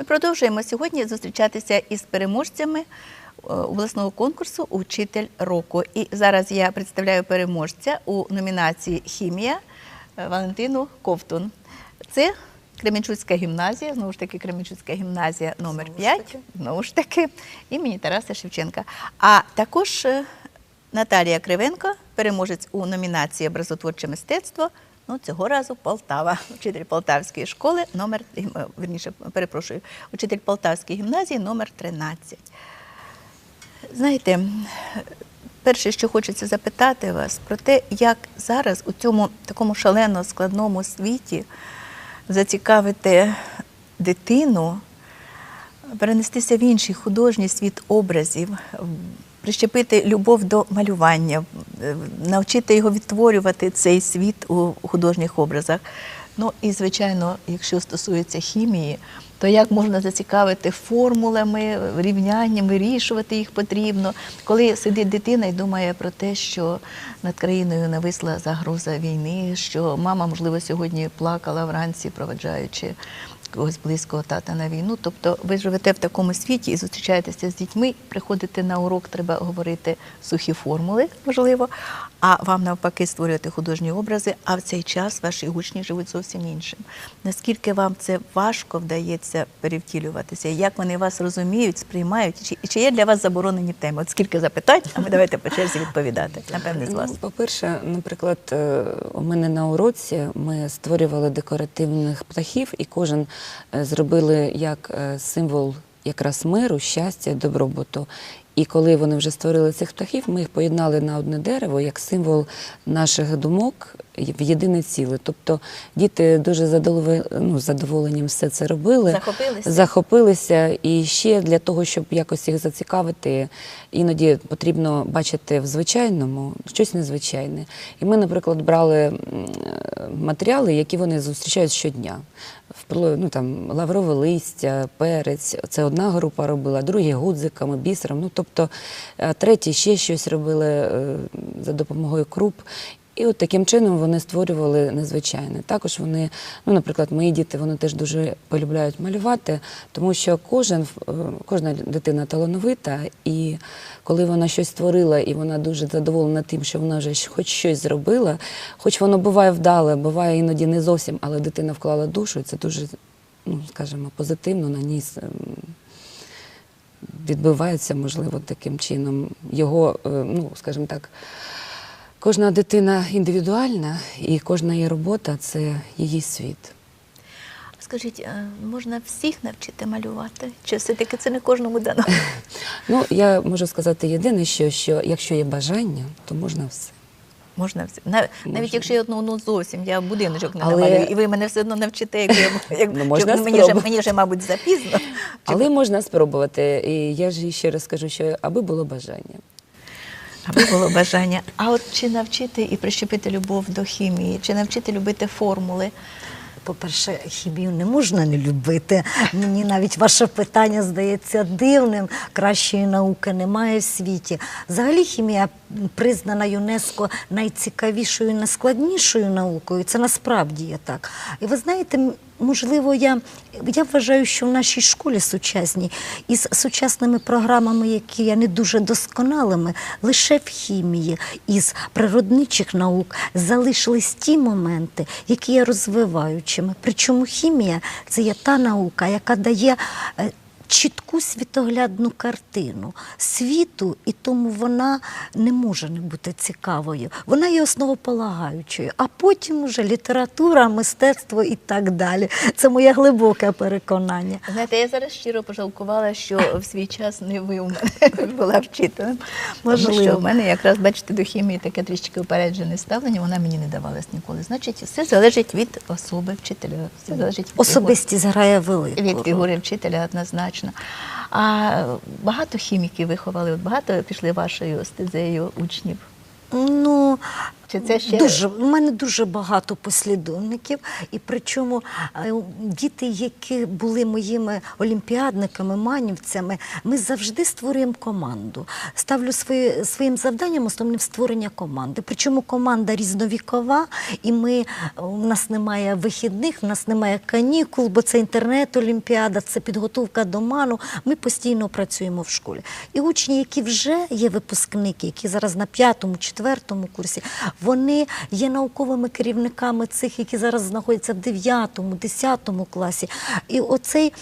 Ми продовжуємо сьогодні зустрічатися із переможцями е, обласного конкурсу Учитель року. І зараз я представляю переможця у номінації Хімія е, Валентину Ковтун. Це Кременчуцька гімназія, знову ж таки, Кременчуцька гімназія номер знову 5 таки. знову ж таки, імені Тараса Шевченка. А також е, Наталія Кривенко, переможець у номінації Образотворче мистецтво. Ну, цього разу Полтава, учитель Полтавської школи, номер, е, верніше, перепрошую, учитель Полтавської гімназії номер 13. Знаєте, перше, що хочеться запитати вас, про те, як зараз у цьому такому шалено складному світі зацікавити дитину, перенестися в інший художній світ образів, прищепити любов до малювання, е, навчити його відтворювати цей світ у художніх образах. Ну і, звичайно, якщо стосується хімії, то як можна зацікавити формулами, рівнянням, вирішувати їх потрібно, коли сидить дитина і думає про те, що над країною нависла загроза війни, що мама, можливо, сьогодні плакала вранці, проведжаючи когось близького тата на війну. Тобто ви живете в такому світі і зустрічаєтеся з дітьми, приходите на урок, треба говорити сухі формули, можливо, а вам навпаки створювати художні образи, а в цей час ваші учні живуть зовсім іншим. Наскільки вам це важко вдається перевтілюватися? Як вони вас розуміють, сприймають? Чи, чи є для вас заборонені теми? От скільки запитань, а ми давайте по черзі відповідати. Напевне, з вас. Ну, по-перше, наприклад, е, у мене на уроці ми створювали декоративних птахів, і кожен зробили як е, символ якраз миру, щастя, добробуту. І коли вони вже створили цих птахів, ми їх поєднали на одне дерево як символ наших думок в єдине ціле. Тобто діти дуже задоволені, ну, задоволенням все це робили. Захопилися? захопилися. І ще для того, щоб якось їх зацікавити, іноді потрібно бачити в звичайному щось незвичайне. І ми, наприклад, брали матеріали, які вони зустрічають щодня. Ну, там, лаврове листя, перець. Це одна група робила, другі гудзиками, бісером. Ну, тобто, е, треті ще щось робили е, за допомогою круп. І от таким чином вони створювали незвичайне. Також вони, ну, наприклад, мої діти вони теж дуже полюбляють малювати, тому що кожен, е, кожна дитина талановита, і коли вона щось створила, і вона дуже задоволена тим, що вона вже хоч щось зробила, хоч воно буває вдале, буває іноді не зовсім, але дитина вклала душу, і це дуже, ну, скажімо, позитивно на ній ем, відбивається, можливо, таким чином. Його, е, ну, скажімо так, кожна дитина індивідуальна, і кожна її робота це її світ. Скажіть, е, можна всіх навчити малювати? Чи все-таки це не кожному дано? Ну, я можу сказати єдине, що, що якщо є бажання, то можна все. Можна. Нав- Навіть якщо я одну ну зовсім я будиночок не Але- намалюю, і ви мене все одно навчите, як я як, Ну, можна щоб мені, вже, мені вже, мабуть, запізно. Чи Але можна спробувати. І я ж ще раз кажу, що аби було бажання. Аби було бажання. А от чи навчити і прищепити любов до хімії, чи навчити любити формули? По-перше, хімію не можна не любити. Мені навіть ваше питання здається дивним. Кращої науки немає в світі. Взагалі хімія признана ЮНЕСКО найцікавішою, найскладнішою наукою. Це насправді є так. І ви знаєте, можливо, я, я вважаю, що в нашій школі сучасній із сучасними програмами, які є не дуже досконалими, лише в хімії із природничих наук залишились ті моменти, які є розвиваючими. Причому хімія це є та наука, яка дає. Чітку світоглядну картину світу, і тому вона не може не бути цікавою. Вона є основополагаючою, а потім вже література, мистецтво і так далі. Це моє глибоке переконання. Знаєте, я зараз щиро пожалкувала, що в свій час не ви у мене була вчителем. Тому Можливо. що в мене якраз, бачите, до хімії таке трішки упереджене ставлення, вона мені не давалась ніколи. Значить, все залежить від особи вчителя, все залежить від Особистість грає велику. від фігури вчителя однозначно. А багато хіміків виховали, от багато пішли вашою стезею учнів. Ну, Чи це ще Дуже, у мене дуже багато послідовників, і причому е, діти, які були моїми олімпіадниками, манівцями, ми завжди створюємо команду. Ставлю свої, своїм завданням основним створення команди. Причому команда різновікова, і ми, у нас немає вихідних, у нас немає канікул, бо це інтернет-олімпіада, це підготовка до ману. Ми постійно працюємо в школі. І учні, які вже є випускники, які зараз на п'ятому, четвертому курсі, вони є науковими керівниками цих, які зараз знаходяться в дев'ятому, десятому класі. І оцей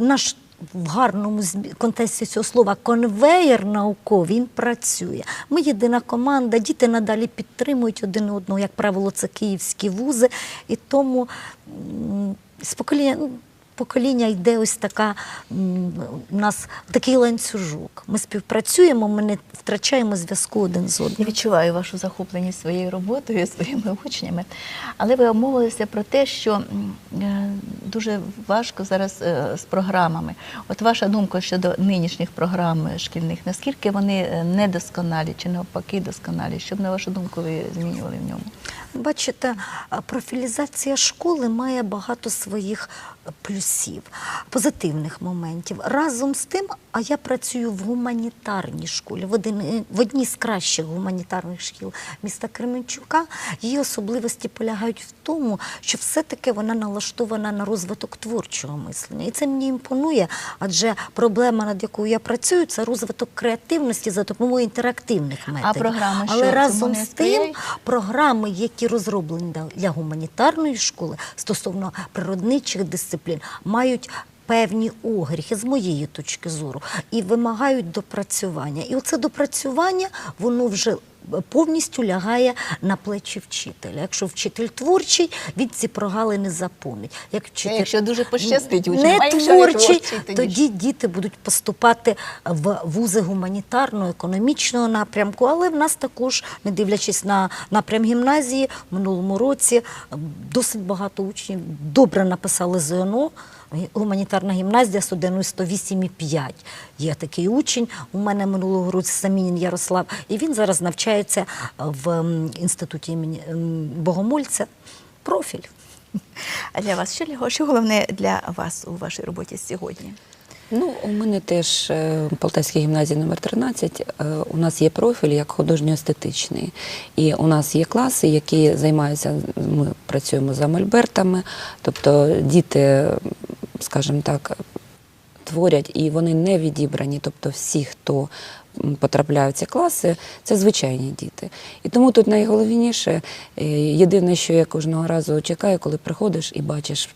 наш. В гарному контексті цього слова конвеєр науковий він працює. Ми єдина команда, діти надалі підтримують один одного, як правило, це київські вузи, і тому м, з покоління. Покоління йде ось така у нас такий ланцюжок. Ми співпрацюємо, ми не втрачаємо зв'язку один з одним. Я відчуваю вашу захопленість своєю роботою, своїми учнями. Але ви обмовилися про те, що е, дуже важко зараз е, з програмами. От ваша думка щодо нинішніх програм шкільних, наскільки вони е, недосконалі чи навпаки досконалі? Щоб на вашу думку ви змінювали в ньому? Бачите, профілізація школи має багато своїх плюсів, позитивних моментів. Разом з тим, а я працюю в гуманітарній школі, в, один, е, в одній з кращих гуманітарних шкіл міста Кременчука. Її особливості полягають в тому, що все-таки вона налаштована на розвиток творчого мислення. І це мені імпонує, адже проблема, над якою я працюю, це розвиток креативності за допомогою інтерактивних методів. програми що, Але разом з тим, програми, які розроблені для гуманітарної школи стосовно природничих дисциплін, мають певні огріхи з моєї точки зору і вимагають допрацювання. І оце допрацювання воно вже повністю лягає на плечі вчителя. Якщо вчитель творчий, він ці прогалини заповнить. Як вчитель якщо дуже пощастить учням, не а якщо не творчий, творчий, тоді діти будуть поступати в вузи гуманітарного, економічного напрямку. Але в нас також, не дивлячись на напрям гімназії, в минулому році досить багато учнів добре написали ЗНО. Гуманітарна гімназія з 108,5. Є такий учень. У мене минулого року Самінін Ярослав, і він зараз навчається в інституті імені Богомольця. Профіль. А для вас що, що головне для вас у вашій роботі сьогодні? Ну, у мене теж е, Полтавській гімназії номер 13 е, у нас є профіль як художньо-естетичний. І у нас є класи, які займаються, ми працюємо за мольбертами, тобто діти, скажімо так, творять і вони не відібрані. Тобто всі, хто потрапляє в ці класи, це звичайні діти. І тому тут найголовніше, е, єдине, що я кожного разу чекаю, коли приходиш і бачиш,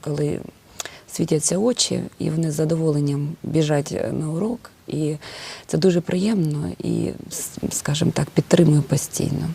коли світяться очі, і вони з задоволенням біжать е, на урок. І це дуже приємно і, скажімо так, підтримую постійно.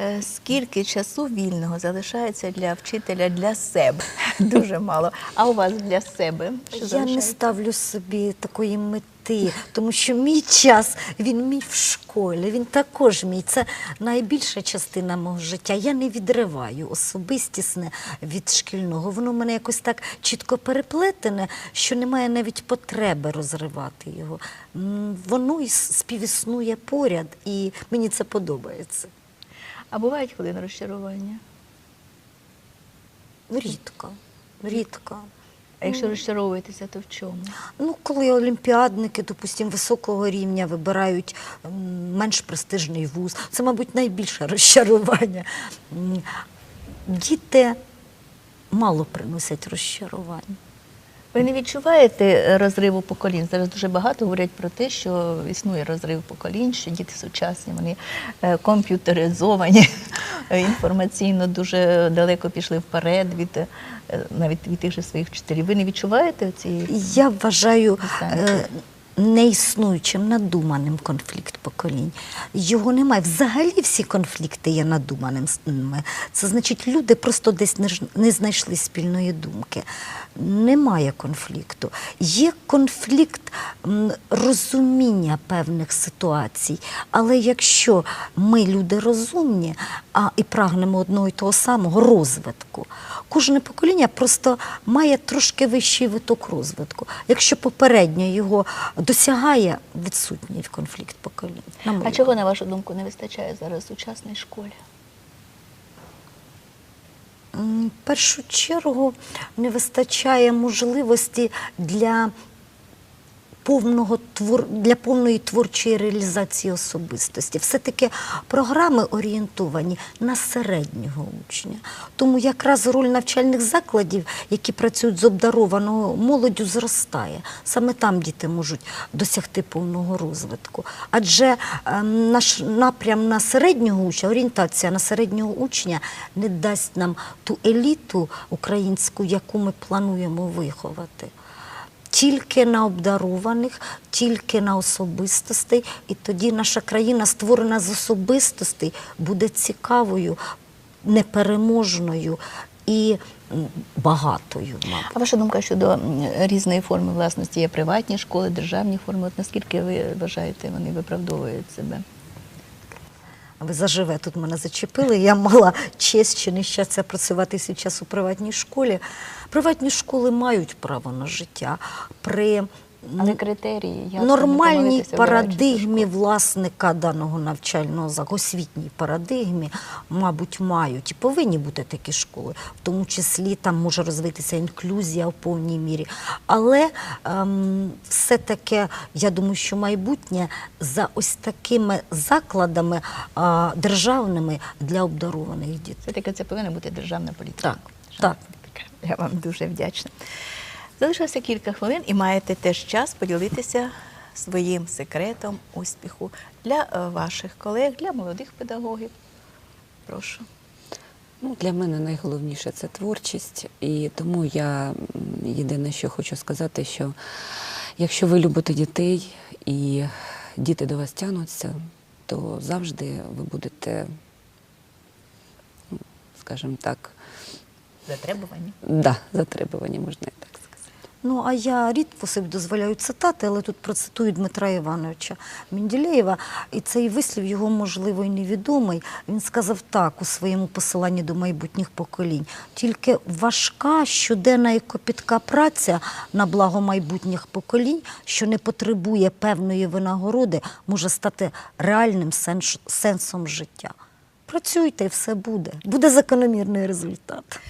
Е, Скільки часу вільного залишається для вчителя для себе? Дуже мало. А у вас для себе? Що Я не ставлю собі такої мети, тому що мій час він мій в школі, він також мій. Це найбільша частина мого життя. Я не відриваю особистісне від шкільного. Воно в мене якось так чітко переплетене, що немає навіть потреби розривати його. Воно і співіснує поряд, і мені це подобається. А бувають хвилини розчарування? Рідко, рідко. А якщо розчаровуєтеся, то в чому? Ну, коли олімпіадники, допустимо, високого рівня вибирають менш престижний вуз, це, мабуть, найбільше розчарування. Діти мало приносять розчарування. Ви не відчуваєте е, розриву поколінь? Зараз дуже багато говорять про те, що існує розрив поколінь, що діти сучасні, вони е, комп'ютеризовані, інформаційно дуже далеко пішли вперед від е, навіть від тих же своїх вчителів. Ви не відчуваєте цієї? Я вважаю Дистанцію. Неіснуючим, надуманим конфлікт поколінь. Його немає. Взагалі всі конфлікти є надуманими. Це значить, люди просто десь не, знайшли спільної думки. Немає конфлікту. Є конфлікт розуміння певних ситуацій. Але якщо ми люди розумні а, і прагнемо одного і того самого розвитку, кожне покоління просто має трошки вищий виток розвитку. Якщо попереднє його досягає, відсутній конфлікт поколінь. на А чого, на вашу думку, не вистачає зараз у сучасній школі? В першу чергу не вистачає можливості для повного твор... для повної творчої реалізації особистості. Все-таки програми орієнтовані на середнього учня. Тому якраз роль навчальних закладів, які працюють з обдарованою молоддю, зростає. Саме там діти можуть досягти повного розвитку. Адже ем, наш напрям на середнього учня, орієнтація на середнього учня не дасть нам ту еліту українську, яку ми плануємо виховати. Тільки на обдарованих, тільки на особистостей, і тоді наша країна, створена з особистостей, буде цікавою, непереможною і багатою. А ваша думка щодо різної форми власності є приватні школи, державні форми. От наскільки ви вважаєте, вони виправдовують себе? Ви заживе тут мене зачепили. Я мала честь чи нещастя працювати зараз у приватній школі. Приватні школи мають право на життя при Але критерії як нормальній парадигмі власника даного навчального закладу, освітній парадигмі, мабуть, мають і повинні бути такі школи, в тому числі там може розвитися інклюзія в повній мірі. Але ем, все-таки я думаю, що майбутнє за ось такими закладами а, державними для обдарованих дітей. Все-таки це повинна бути державна політика. Так, Державна так. політика. Я вам дуже вдячна. Залишилося кілька хвилин і маєте теж час поділитися своїм секретом успіху для е, ваших колег, для молодих педагогів. Прошу. Ну, для мене найголовніше це творчість, і тому я єдине, що хочу сказати, що якщо ви любите дітей і діти до вас тягнуться, то завжди ви будете, ну, скажімо так, Затребувані. да, затребувані, можна і так. Ну, а я рідко собі дозволяю цитати, але тут процитую Дмитра Івановича Менділеєва, і цей вислів його, можливо, і невідомий. Він сказав так у своєму посиланні до майбутніх поколінь. Тільки важка щоденна і копітка праця на благо майбутніх поколінь, що не потребує певної винагороди, може стати реальним сенсом життя. Працюйте, і все буде. Буде закономірний результат.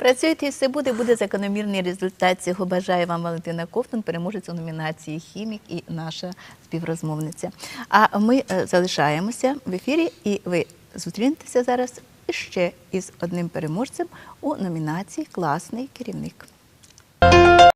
Працюйте і все буде, буде закономірний результат. Цього бажає вам Валентина Ковтун, переможець у номінації Хімік і наша співрозмовниця. А ми е, залишаємося в ефірі, і ви зустрінетеся зараз ще із одним переможцем у номінації Класний керівник.